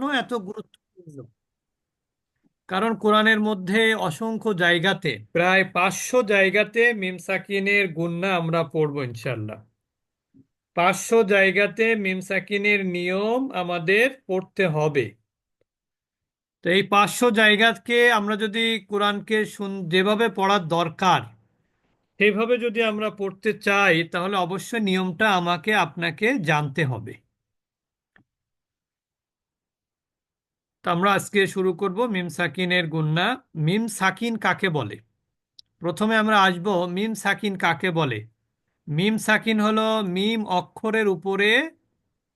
কেন এত গুরুত্বপূর্ণ? কারণ কোরআনের মধ্যে অসংখ্য জায়গাতে, প্রায় পাঁচশো জায়গাতে মিম সাকিনের গুন্না আমরা পড়ব ইনশাল্লাহ পাঁচশো জায়গাতে মিম সাকিনের নিয়ম আমাদের পড়তে হবে। তো এই পাঁচশো জায়গাকে আমরা যদি কোরআনকে যেভাবে পড়ার দরকার, সেইভাবে যদি আমরা পড়তে চাই, তাহলে অবশ্যই নিয়মটা আমাকে, আপনাকে জানতে হবে। তো আমরা আজকে শুরু করব মিম সাকিনের গুন্না। মিম সাকিন কাকে বলে? প্রথমে আমরা আসব মিম সাকিন কাকে বলে? মিম সাকিন হলো মিম অক্ষরের উপরে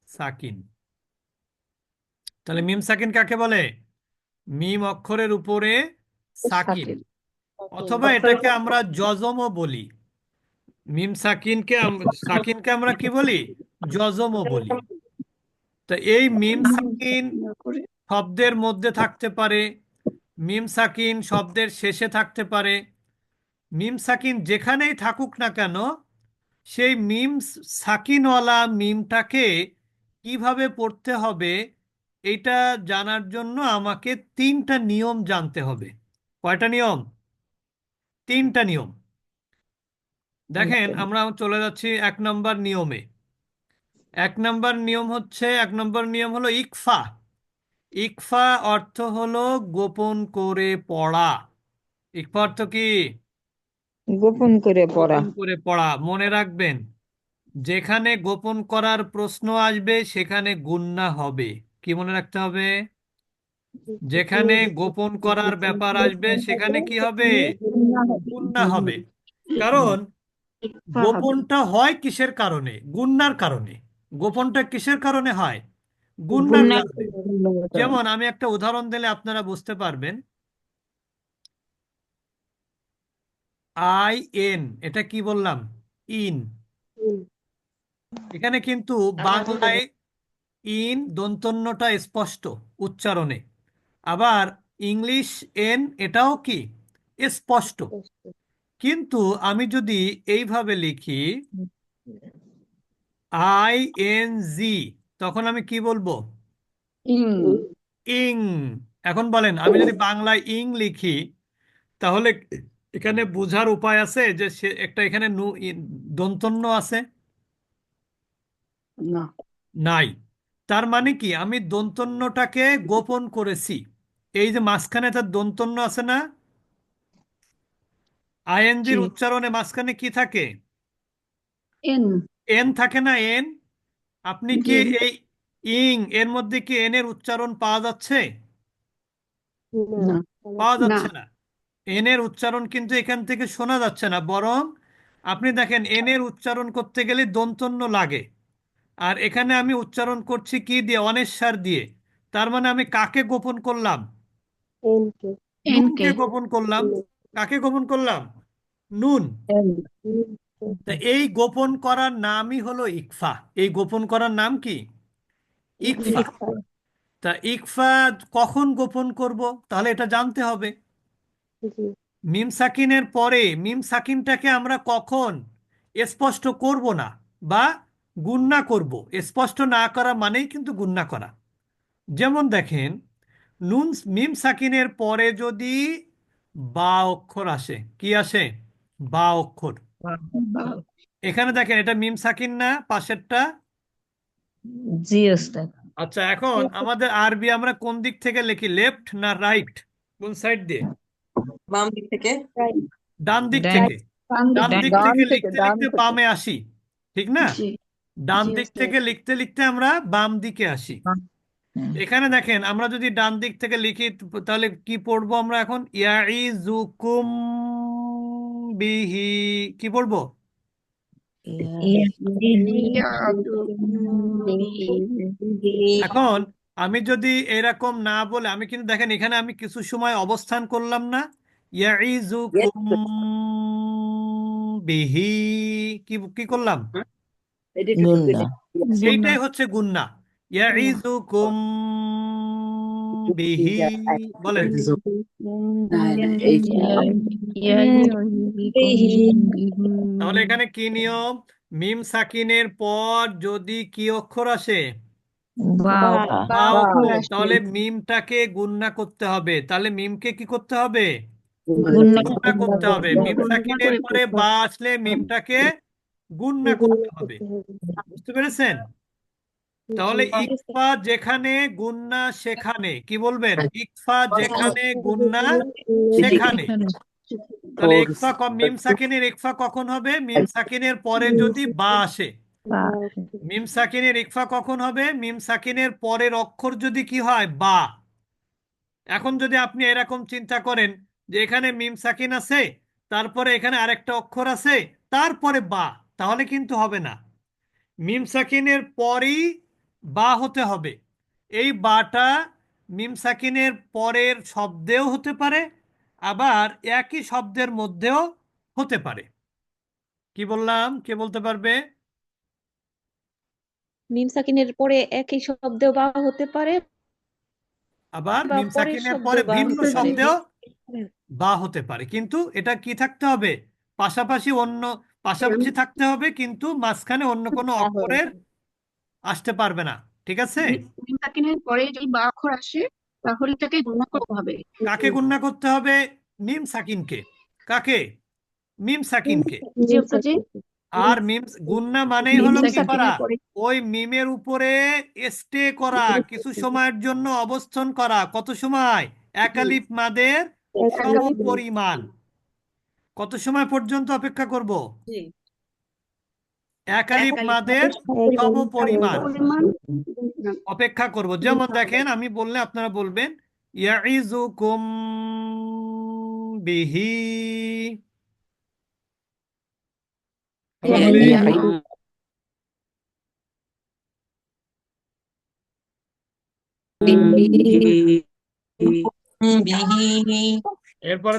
সাকিন। তাহলে মিম সাকিন কাকে বলে? মিম অক্ষরের উপরে সাকিন। অথবা এটাকে আমরা যজমও বলি। মিম সাকিনকে সাকিনকে আমরা কি বলি? যজমও বলি। তো এই মিম সাকিন শব্দের মধ্যে থাকতে পারে মিম সাকিন শব্দের শেষে থাকতে পারে। মিম সাকিন যেখানেই থাকুক না কেন সেই মিম সাকিনওয়ালা মিমটাকে কীভাবে পড়তে হবে এটা জানার জন্য আমাকে তিনটা নিয়ম জানতে হবে। কয়টা নিয়ম? তিনটা নিয়ম। দেখেন আমরা চলে যাচ্ছি এক নম্বর নিয়মে। এক নম্বর নিয়ম হচ্ছে এক নম্বর নিয়ম হলো ইকফা। ইকফা অর্থ হলো গোপন করে পড়া। ইকফা অর্থ কি? গোপন করে পড়া। গোপন করে পড়া। মনে রাখবেন যেখানে গোপন করার প্রশ্ন আসবে সেখানে গুন্না হবে। কি মনে রাখতে হবে? যেখানে গোপন করার ব্যাপার আসবে সেখানে কি হবে? গুন্না হবে। কারণ গোপনটা হয় কিসের কারণে? গুন্নার কারণে। গোপনটা কিসের কারণে হয়? যেমন আমি একটা উদাহরণ দিলে আপনারা বুঝতে পারবেন। আই এন এটা কি বললাম? ইন। এখানে কিন্তু বাংলায় ইন দন্তন্যটা স্পষ্ট উচ্চারণে। আবার ইংলিশ এন এটাও কি? স্পষ্ট। কিন্তু আমি যদি এইভাবে লিখি আই এন জি তখন আমি কি বলব? ইং। ইং। এখন বলেন আমি যদি বাংলায় ইং লিখি তাহলে এখানে বোঝার উপায় আছে যে সে একটা এখানে দন্তন্য আছে? না। নাই। তার মানে কি? আমি দন্তন্যটাকে গোপন করেছি। এই যে মাঝখানে তার দন্তন্য আছে না? আইএনজির। উচ্চারণে মাঝখানে কি থাকে? এন। এন থাকে না এন? আপনি কি এই ইং এর মধ্যে কি এন এর উচ্চারণ পাওয়া যাচ্ছে? না। পাওয়া না। যাচ্ছে না। এন এর উচ্চারণ কিন্তু এখান থেকে শোনা যাচ্ছে না বরং আপনি দেখেন এন এর উচ্চারণ করতে গেলে দন্তন্য লাগে। আর এখানে আমি উচ্চারণ করছি কি দিয়ে? অনেশ্বর দিয়ে। তার মানে আমি কাকে গোপন করলাম? এনকে। নুনকে গোপন করলাম। কাকে গোপন করলাম? নুন। এই গোপন করার নামই হলো ইকফা। এই গোপন করার নাম কি? ইকফা। তা ইকফা কখন গোপন করব? তাহলে এটা জানতে হবে। মিম সাকিনের পরে মিম সাকিনটাকে আমরা কখন স্পষ্ট করব না বা গুন্না করব? স্পষ্ট না করা মানেই কিন্তু গুন্না করা। যেমন দেখেন নুন মিম সাকিনের পরে যদি বা অক্ষর আসে কি আসে? বা অক্ষর। এখানে দেখেন এটা মিম সাকিন না পাশেরটা? জি ওস্তাদ আচ্ছা এখন আমাদের আরবি আমরা কোন দিক থেকে লিখি লেফট না রাইট? কোন সাইড দিয়ে? বাম দিক থেকে। ডান দিক থেকে। ডান দিক থেকে লিখতে লিখতে। বামে আসি ঠিক না? ডান দিক থেকে লিখতে লিখতে আমরা বাম দিকে আসি। এখানে দেখেন আমরা যদি ডান দিক থেকে লিখি তাহলে কি পড়ব আমরা এখন? ইয়াইজুকুম বিহি কি পড়ব এখন আমি যদি এরকম না বলে আমি কিন্তু দেখেন এখানে আমি কিছু সময় অবস্থান করলাম না। ইয়াইজুকুম বিহি কি কি করলাম? এইটাই হচ্ছে গুন্না। ইয়াইজুকুম বিহি বলেন। তাহলে এখানে কি নিয়ম? মিম সাকিনের পর যদি কি অক্ষর আসে? তাহলে মিমটাকে গুণনা করতে হবে। তাহলে মিমকে কি করতে হবে? গুণনা করতে হবে। মিম সাকিনের পরে বা আসলে মিমটাকে গুণনা করতে হবে। বুঝতে পেরেছেন? তাহলে ইকফা যেখানে গুণনা সেখানে কি বলবেন? ইকফা যেখানে গুণনা সেখানে। তাহলে ইকফা ক- মিম সাকিনের ইকফা কখন হবে? মিম সাকিনের পরে যদি বা আসে। মিম সাকিনের ইকফা কখন হবে? মিম সাকিনের পরের অক্ষর যদি কি হয়? বা। এখন যদি আপনি এরকম চিন্তা করেন যে এখানে মিম সাকিন আছে তারপরে এখানে আরেকটা অক্ষর আছে তারপরে বা তাহলে কিন্তু হবে না। মিম সাকিনের পরেই বা হতে হবে। এই বাটা মিম সাকিনের পরের শব্দেও হতে পারে আবার একই শব্দের মধ্যেও হতে পারে। কি বললাম? কে বলতে পারবে? মিম সাকিনের পরে একই শব্দেও বা হতে পারে আবার বা মিম সাকিনের পরে ভিন্ন শব্দেও বা হতে পারে। কিন্তু এটা কি থাকতে হবে? পাশাপাশি অন্য পাশাপাশি থাকতে হবে কিন্তু মাঝখানে অন্য কোনো অক্ষরের আসতে পারবে না ঠিক আছে? মিম সাকিনের পরে যদি বা অক্ষর আসে তাহলে এটাকে গুণা করতে হবে। কাকে গুণনা করতে হবে? মিম সাকিনকে। কাকে? মিম সাকিনকে। আর মিম গুণনা মানেই হলো কি করা ওই মিমের উপরে স্টে করা কিছু সময়ের জন্য অবস্থান করা। কত সময়? একালিফ মাদের সম পরিমাণ কত সময় পর্যন্ত অপেক্ষা করব? একালিফ মাদের সম পরিমাণ। অপেক্ষা করব। যেমন দেখেন আমি বললে আপনারা বলবেন ইয়াইজুকুম বিহি। আবার বলি বিহি। এরপরে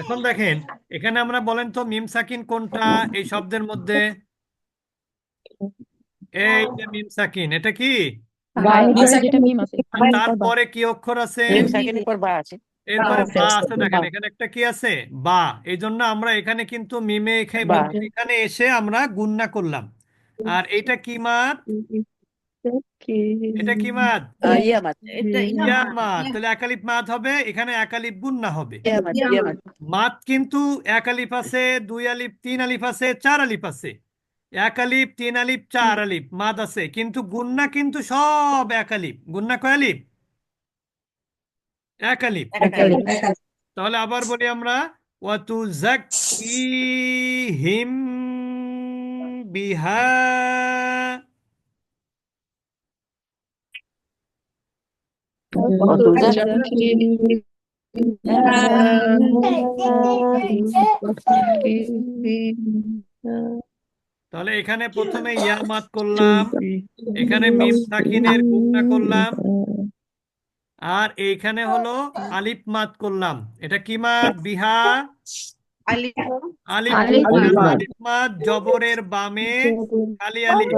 এখন দেখেন এখানে আমরা বলেন তো মিম সাকিন কোনটা? এই শব্দের মধ্যে? এই যে মিম সাকিন এটা কি তারপরে কি অক্ষর আছে? এরপরে বা আছে দেখেন এখানে একটা কি আছে? বা। এই জন্য আমরা এখানে কিন্তু মিমে এখানে এখানে এসে আমরা গুণনা করলাম। আর এটা কি মাদ এটা কি মাদ? ইয়া মাদ। তাহলে মাদ হবে এখানে একালিফ গুণনা হবে। মাদ কিন্তু এক আলিফ আছে দুই আলিফ তিন আলিফ আছে চার আলিফ আছে। এক আলিফ তিন আলিফ চার আলিফ মাদ আছে। কিন্তু গুন্না কিন্তু সব এক আলিফ গুন্না কয় আলিফ এক আলিফ তাহলে আবার বলি আমরা ওয়াতুজাক্কিহিম বিহা তাহলে এখানে প্রথমে ইয়া মাদ করলাম এখানে মিম সাকিনের গুণনা করলাম আর এইখানে হলো আলিফ মাদ করলাম। এটা কি মাদ বিহা? আলিফ আলিফ মাদ জবরের বামে খালি আলিফ।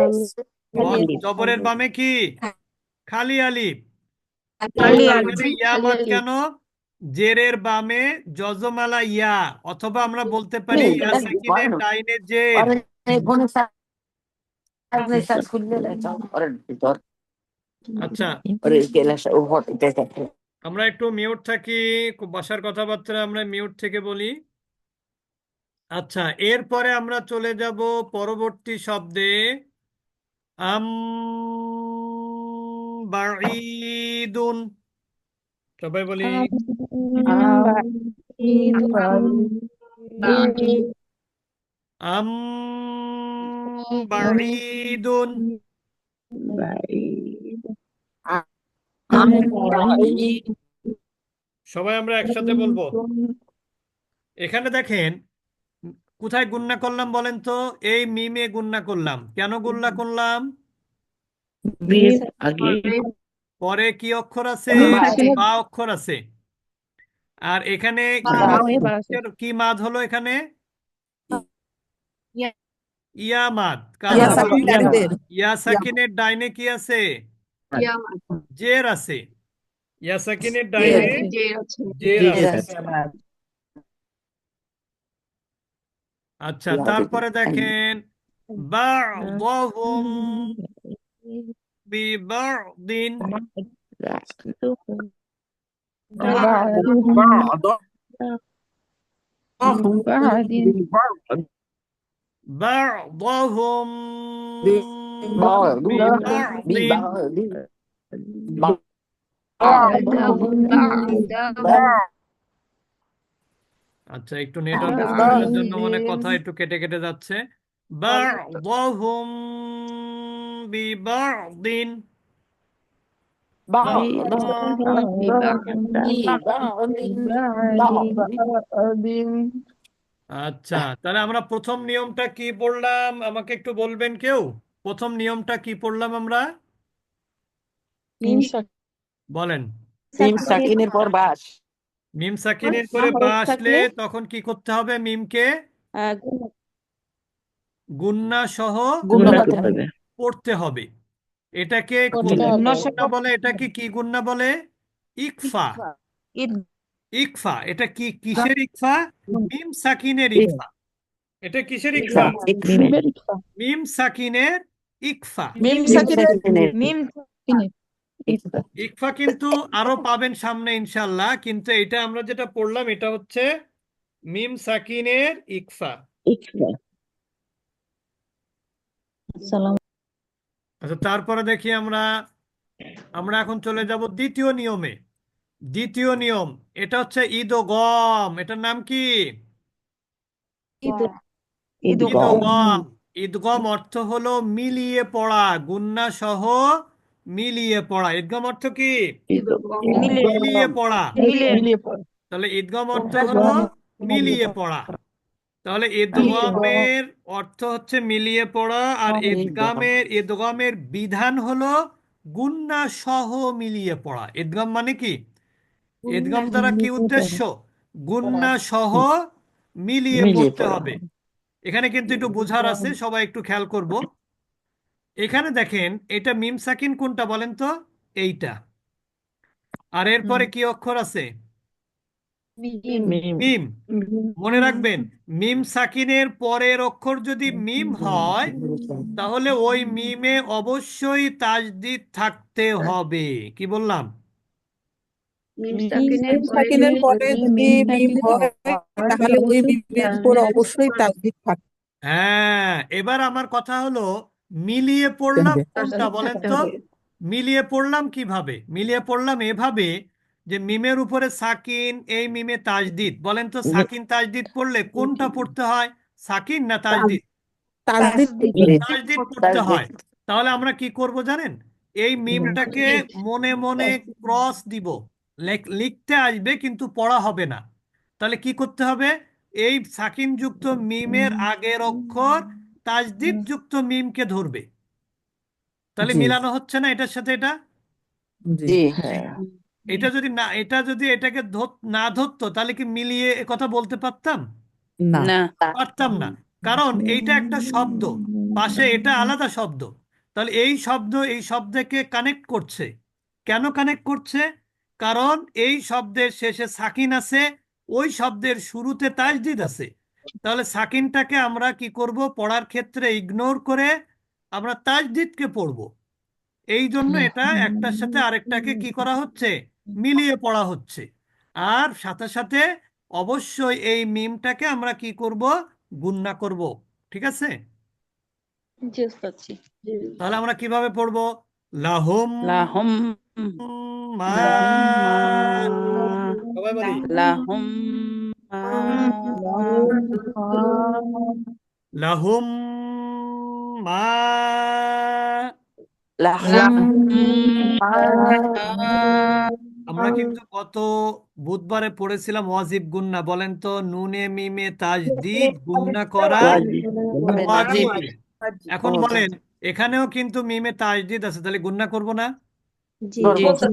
জবরের বামে কি? খালি আলিফ। কেন? জেরের বামে যজমালা ইয়া অথবা আমরা বলতে পারি ইয়া সাকিনের। জের। আচ্ছা। আমরা একটু মিউট থাকি খুব বাসার কথাবার্তা আমরা মিউট থেকে বলি। আচ্ছা এরপরে আমরা চলে যাব পরবর্তী শব্দে। আম বাঈদুন। সবাই বলি আম বাঈদুন সবাই আমরা একসাথে বলব। এখানে দেখেন, কোথায় গুন্না করলাম বলেন তো? এই মিমে গুণনা করলাম। কেন গুন্না করলাম? বীর আগে পরে পরে কি অক্ষর আছে? মিম সাকিনের বা অক্ষর আছে। আর এখানে বা কি হয়ে বা আছে। কি মাদ হলো এখানে? ইয়া। ইয়া মাদ ইয়া কারণ সাকিনকারীদের ইয়া সাকিনের ডাইনে কি আছে? কিয়ামত জের আছে। ইয়া সাকিনের ডাইনে যে আছে। জের জের আছে। আছে। আচ্ছা তারপরে দেখেন। বা'দুহুম বিবা'দিন بعضهم ببعض আচ্ছা একটু নেটওয়ার্কের জন্য মনে হয় কথা একটু কেটে কেটে যাচ্ছে بعضهم ببعض আচ্ছা তাহলে আমরা প্রথম নিয়মটা কি পড়লাম আমাকে একটু বলবেন কেউ প্রথম নিয়মটা কি পড়লাম আমরা মিম বলেন মিম সাকিনের পর বাস মিম সাকিনের করে হরফ বা আসলে থাকলে- তখন কি করতে হবে মিমকে আহ, গুণ- গুন্না সহ গুণনা গুণনা করতে করতে হবে পড়তে হবে। এটাকে। গুন্না বলে এটাকে কি গুন্না বলে? ইকফা। ইকফা। এটা কি কিসের ইকফা? মিম সাকিনের ইকফা। এটা কিসের ইকফা। মিম সাকিনের ইকফা। মিম সাকিনের মিম ইকফা। কিন্তু আরও পাবেন সামনে ইনশাল্লাহ কিন্তু এটা আমরা যেটা পড়লাম এটা হচ্ছে মিম সাকিনের ইকফা। সালাম আচ্ছা তারপরে দেখি আমরা আমরা এখন চলে যাব দ্বিতীয় নিয়মে। দ্বিতীয় নিয়ম এটা হচ্ছে ঈদ ও গম। এটার নাম কি? ঈদ ঈদগম ঈদগম অর্থ হলো মিলিয়ে পড়া গুন্না সহ মিলিয়ে পড়া। ঈদগম অর্থ কি? মিলিয়ে পড়া। তাহলে ঈদগম অর্থ হলো মিলিয়ে পড়া। তাহলে ঈদগমের অর্থ হচ্ছে মিলিয়ে পড়া আর এদগামের ঈদগমের বিধান হলো গুন্না সহ মিলিয়ে পড়া। ঈদগম মানে কি? ঈদগম দ্বারা কি উদ্দেশ্য? গুন্না সহ মিলিয়ে পড়তে পড়া। হবে। এখানে কিন্তু একটু বোঝার আছে সবাই একটু খেয়াল করব। এখানে দেখেন এটা মিম সাকিন কোনটা বলেন তো? এইটা। আর এরপরে কি অক্ষর আছে? মিম। মনে রাখবেন মিম সাকিনের পরের অক্ষর যদি মিম হয় তাহলে ওই মিমে অবশ্যই তাজদিদ থাকতে হবে। কি বললাম? মিম মিম সাকিনের পরে যদি মিম হয় তাহলে ওই মিমের উপর অবশ্যই তাসদিদ থাকে হ্যাঁ এবার আমার কথা হলো মিলিয়ে পড়লাম কোনটা বলেন তো? মিলিয়ে পড়লাম কীভাবে? মিলিয়ে পড়লাম এভাবে যে মিমের উপরে সাকিন এই মিমে তাজদিদ। বলেন তো সাকিন তাজদিদ পড়লে কোনটা পড়তে হয়? সাকিন না তাজদিদ? তাজদিদ পড়তে হয়। তাহলে আমরা কি করব জানেন? এই মিমটাকে মনে মনে ক্রস দিব। লেখ- লিখতে আসবে কিন্তু পড়া হবে না। তাহলে কি করতে হবে? এই সাকিন যুক্ত মিমের আগের অক্ষর তাজদিদ যুক্ত মিমকে ধরবে। তাহলে। মিলানো হচ্ছে না এটার সাথে এটা? জি হ্যাঁ। এটা যদি না এটা যদি এটাকে না ধরতো তাহলে কি মিলিয়ে এ কথা বলতে পারতাম? না। না। পারতাম না। কারণ এইটা একটা শব্দ পাশে এটা আলাদা শব্দ। তাহলে এই শব্দ এই শব্দকে কানেক্ট করছে। কেন কানেক্ট করছে? কারণ এই শব্দের শেষে সাকিন আছে ওই শব্দের শুরুতে তাজদিদ আছে। তাহলে সাকিনটাকে আমরা কি করব? পড়ার ক্ষেত্রে ইগনোর করে আমরা তাজদিদকে পড়ব। এই জন্য এটা একটার সাথে আরেকটাকে কি করা হচ্ছে? মিলিয়ে পড়া হচ্ছে। আর সাথে সাথে অবশ্যই এই মিমটাকে আমরা কি করব? গুণনা করব। ঠিক আছে? তাহলে আমরা কীভাবে পড়ব? লাহুম লাহুম লাহুম লাহুম মা। লাহুম আমরা কিন্তু গত বুধবারে পড়েছিলাম ওয়াজিব গুন্না। বলেন তো নুনে মিমে তাজদিদ গুন্না করা ওয়াজিব। এখন বলেন এখানেও কিন্তু মিমে তাজদিদ আছে। তাহলে গুন্না করব না।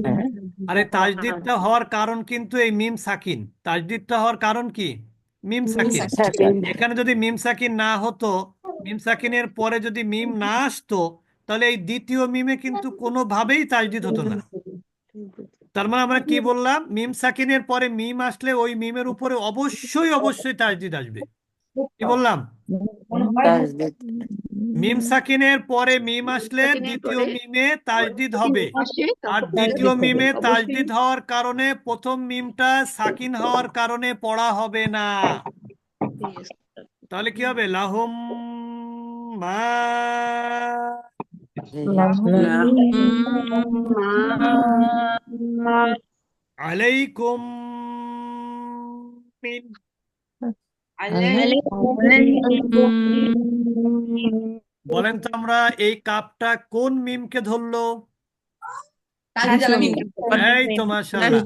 হ্যাঁ। আরে তাজদিদটা হওয়ার কারণ কিন্তু এই মিম সাকিন। তাজদিদটা হওয়ার কারণ কি? মিম সাকিন। সাকিন। এখানে যদি মিম সাকিন না হতো মিম সাকিনের পরে যদি মিম না আসতো তাহলে এই দ্বিতীয় মিমে কিন্তু কোনোভাবেই তাজদিদ হতো না। তার মানে আমরা কি বললাম? মিম সাকিনের পরে মিম আসলে ওই মিমের উপরে অবশ্যই অবশ্যই তাজদিদ আসবে। কি বললাম? মিম সাকিনের পরে মিম আসলে দ্বিতীয় মিমে তাজদিদ হবে। আর দ্বিতীয় মিমে তাজদিদ হওয়ার কারণে প্রথম মিমটা সাকিন হওয়ার কারণে পড়া হবে না। তাহলে কি হবে? লাহুম মা আলাইকুম মিন বলেন তো আমরা এই কাপটা কোন মিমকে ধরলো? এই তো মাশাআল্লাহ।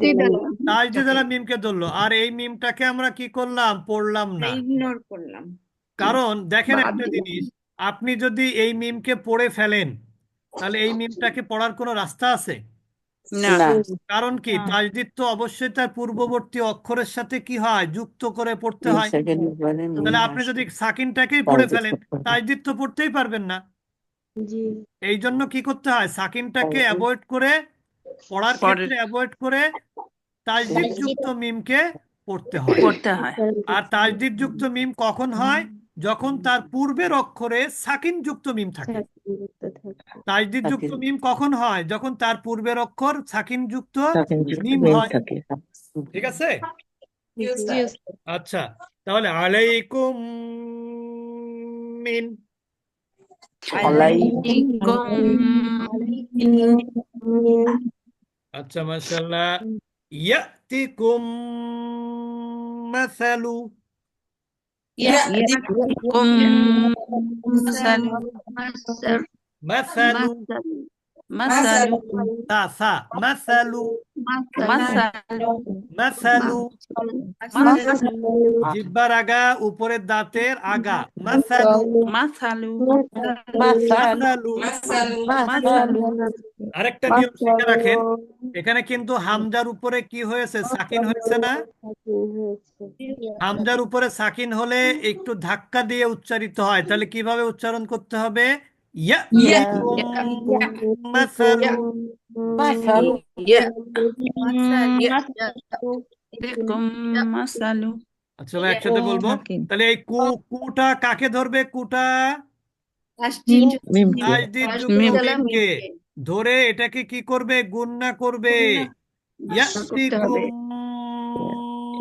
তাজদিদ আলা। মিমকে ধরলো। আর এই মিমটাকে আমরা কি করলাম? পড়লাম না। ইগনোর করলাম। কারণ দেখেন একটা জিনিস আপনি যদি এই মিমকে পড়ে ফেলেন তাহলে এই মিমটাকে পড়ার কোনো রাস্তা আছে? না। কারণ কি। তাজদিদ তো অবশ্যই তার পূর্ববর্তী অক্ষরের সাথে কি হয়? যুক্ত করে পড়তে হয়। তাহলে আপনি যদি সাকিনটাকেই পড়ে ফেলেন তাজদিদ তো পড়তেই পারবেন না। এই জন্য কি করতে হয়? সাকিনটাকে অ্যাভয়েড করে পড়ার পরে- ক্ষেত্রে অ্যাভয়েড করে তাজদিদ যুক্ত মিমকে পড়তে হয়। করতে হয়। আর তাজদিদ যুক্ত মিম কখন হয়? যখন তার পূর্বের অক্ষরে সাকিন যুক্ত মিম থাকে। তাজদিদ যুক্ত মিম কখন হয়? যখন তার পূর্বের অক্ষর সাকিন যুক্ত মিম হয়। ঠিক আছে? আচ্ছা তাহলে আলাইকুম মিন। আলাইকুম আচ্ছা মাশাআল্লাহ। ইয়াতিকুম মাসালু। ইয়াতিকুম মাসালু মাসার মাসালু মাসালু সা সা মাসালু মাসালু মাসালু মাসালু আগা উপরের দাঁতের আগা মাসালু মাসালু মাসালু মাসালু মাসালু আরেকটা নিয়ম শিখে রাখেন। এখানে কিন্তু হামজার উপরে কি হয়েছে সাকিন হয়েছে না? হামজার উপরে সাকিন হলে একটু ধাক্কা দিয়ে উচ্চারিত হয়। তাহলে কীভাবে উচ্চারণ করতে হবে? ইয়া মাসালু আচ্ছা একসাথে বলব? তাহলে এই কু কুটা কাকে ধরবে? কুটা? মিমকে ধরে এটাকে কি করবে? গুণনা করবে।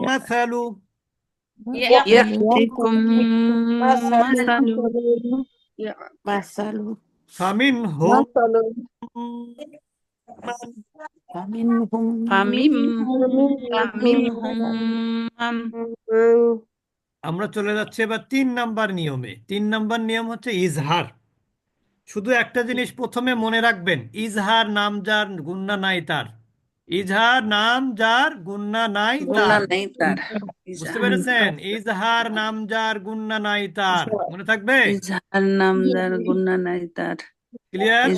মাসালু। আমরা চলে যাচ্ছি এবার তিন নাম্বার নিয়মে। তিন নাম্বার নিয়ম হচ্ছে ইজহার। শুধু একটা জিনিস প্রথমে মনে রাখবেন ইজহার নাম যার গুন্না নাই তার। ইজহার নাম যার গুন্না নাই তার। বুঝতে পেরেছেন? ইজহার। নাম যার গুন্না নাই তার। মনে থাকবে? ইজহার নামদার গুণা নাই তার। ক্লিয়ার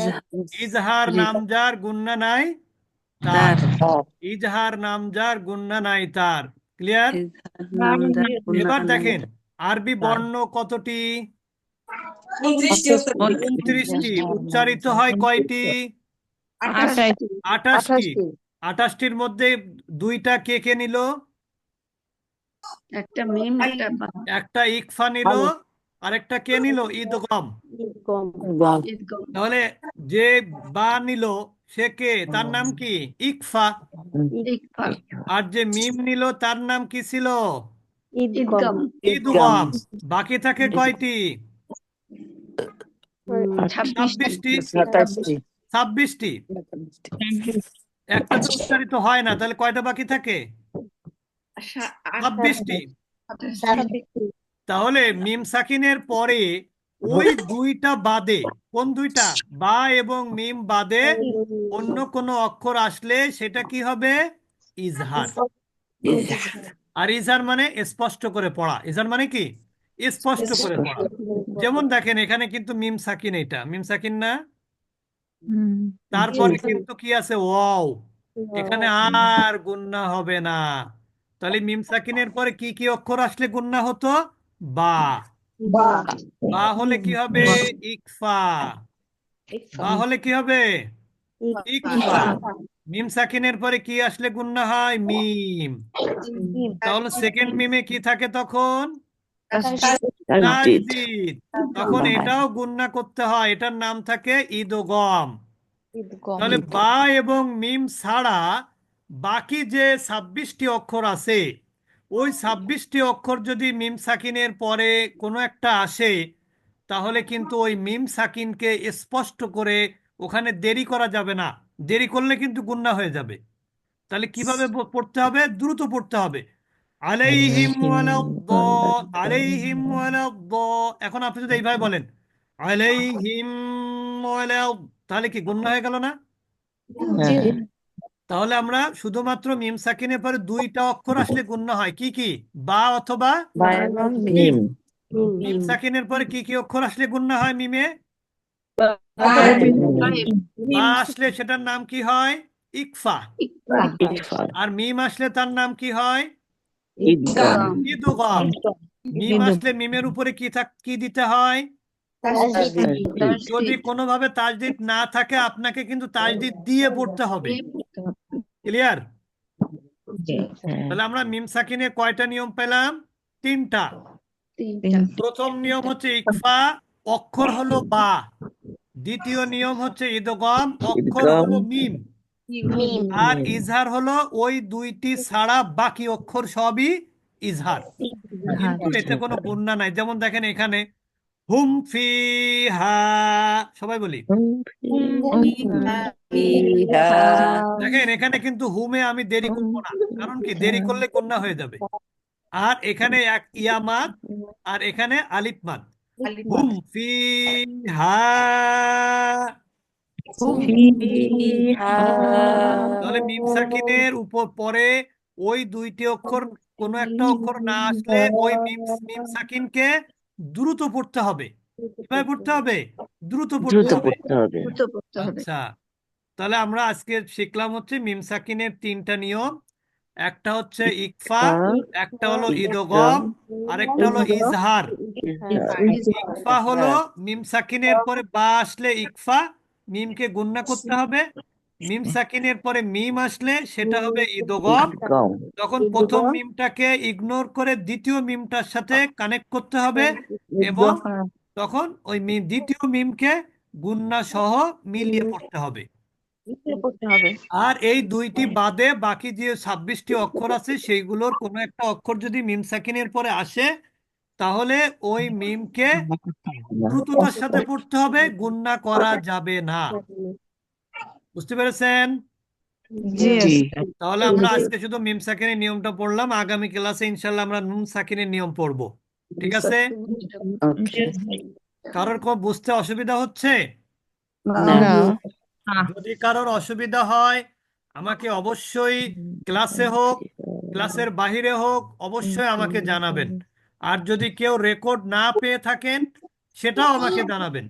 ইজহার। নাম যার গুন্না নাই তার। ইজহার নাম যার গুন্না নাই তার। ক্লিয়ার এবার দেখেন আরবি বর্ণ কতটি? উনত্রিশটি। উচ্চারিত হয় কয়টি? আঠাশটি। আঠাশটি আঠাশটির মধ্যে দুইটা কে কে নিল? একটা মিম একটা বা। একটা ইকফা নিল আরেকটা কে নিল? ঈদগম। তাহলে যে বা নিল সে কে? তার নাম কি? ইকফা। আর যে মিম নিল তার নাম কি ছিল? ঈদগাম। বাকি থাকে কয়টি? ছাব্বিশটি। ছাব্বিশটি। ছাব্বিশটি। একটা তো উচ্চারিত হয় না তাহলে কয়টা বাকি থাকে? ছাব্বিশটি। তাহলে মিম সাকিনের পরে ওই দুইটা বাদে কোন দুইটা? বা এবং মিম বাদে অন্য কোনো অক্ষর আসলে সেটা কি হবে? ইজহার। আর ইজহার মানে স্পষ্ট করে পড়া। ইজহার মানে কি? স্পষ্ট করে পড়া। যেমন দেখেন এখানে কিন্তু মিম সাকিন এটা। মিম সাকিন না? তারপরে কিন্তু কি আছে? ওয়াও। এখানে আর গুন্না হবে না। তাহলে মিম সাকিনের পরে কি কি অক্ষর আসলে গুন্না হতো? বা। বা। হলে কি হবে? ইকফা। বা হলে কি হবে? ইকফা। মিম সাকিনের পরে কি আসলে গুন্না হয়? মিম। তাহলে সেকেন্ড মিমে কি থাকে তখন? তখন এটাও গুন্না করতে হয়। এটার নাম থাকে ঈদগম তাহলে বা এবং মিম ছাড়া বাকি যে ছাব্বিশটি অক্ষর আছে ওই ছাব্বিশটি অক্ষর যদি মিম সাকিনের পরে কোনো একটা আসে তাহলে কিন্তু ওই মিম সাকিনকে স্পষ্ট করে ওখানে দেরি করা যাবে না। দেরি করলে কিন্তু গুন্না হয়ে যাবে। তাহলে কীভাবে পড়তে হবে? দ্রুত পড়তে হবে। আলাইহিম ওয়ালাদ আলাইহিম ওয়ালাদ এখন আপনি যদি এইভাবে বলেন আলাইহিম তাহলে কি গুন্না হয়ে গেল না? তাহলে আমরা শুধুমাত্র মিম সাকিনের পরে দুইটা অক্ষর আসলে গুন্না হয়। কি কি? বা অথবা মিম। মিম সাকিনের পরে কি কি অক্ষর আসলে গুন্না হয় মিমে? বা আসলে সেটার নাম কি হয়? ইকফা। আর মিম আসলে তার নাম কি হয়? ইদগাম মিম আসলে মিমের উপরে কি থাক কি দিতে হয় যদি কোনোভাবে তাজদিদ না থাকে আপনাকে কিন্তু তাজদিদ দিয়ে পড়তে হবে ক্লিয়ার তাহলে আমরা মিম সাকিনের কয়টা নিয়ম পেলাম তিনটা প্রথম নিয়ম হচ্ছে ইকফা অক্ষর হলো বা দ্বিতীয় নিয়ম হচ্ছে ইদগম অক্ষর হলো মিম আর ইজহার হলো ওই দুইটি ছাড়া বাকি অক্ষর সবই ইজহার। কিন্তু এতে কোনো গুণনা নাই। যেমন দেখেন এখানে হুম ফি হা সবাই বলি। দেখেন এখানে কিন্তু হুমে আমি দেরি করব না। কারণ কি? দেরি করলে কন্যা হয়ে যাবে। আর এখানে এক ইয়ামাদ আর এখানে আলিফ মাদ। হুম ফি হা তাহলে মিম সাকিনের উপর পরে ওই দুইটি অক্ষর কোনো একটা অক্ষর না আসলে ওই মিম মিম সাকিনকে দ্রুত পড়তে হবে। কীভাবে পড়তে হবে? দ্রুত পড়তে হবে। পড়তে হবে। দ্রুত পড়তে হবে। আচ্ছা তাহলে আমরা আজকে শিখলাম হচ্ছে মিম সাকিনের তিনটা নিয়ম। একটা হচ্ছে ইকফা একটা হলো ইদগম আরেকটা হলো ইজহার। ইকফা হলো মিম সাকিনের পরে বা আসলে ইকফা মিমকে গুণনা করতে হবে। মিম সাকিনের পরে মিম আসলে সেটা হবে ইদগম তখন প্রথম মিমটাকে ইগনোর করে দ্বিতীয় মিমটার সাথে কানেক্ট করতে হবে এবং তখন ওই মি- দ্বিতীয় মিমকে গুণনা সহ মিলিয়ে পড়তে হবে। আর এই দুইটি বাদে বাকি যে ছাব্বিশটি অক্ষর আছে সেইগুলোর কোনো একটা অক্ষর যদি মিম সাকিনের পরে আসে তাহলে ওই মিমকে দ্রুততার সাথে পড়তে হবে গুণনা করা যাবে না। বুঝতে পেরেছেন? তাহলে আমরা আজকে শুধু মিম সাকিনের নিয়মটা পড়লাম আগামী ক্লাসে ইনশাল্লাহ আমরা নুন সাকিনের নিয়ম পড়ব। ঠিক আছে? কারোর কোনো বুঝতে অসুবিধা হচ্ছে? যদি কারোর অসুবিধা হয় আমাকে অবশ্যই ক্লাসে হোক ক্লাসের বাহিরে হোক অবশ্যই আমাকে জানাবেন। আর যদি কেউ রেকর্ড না পেয়ে থাকেন সেটাও আমাকে জানাবেন।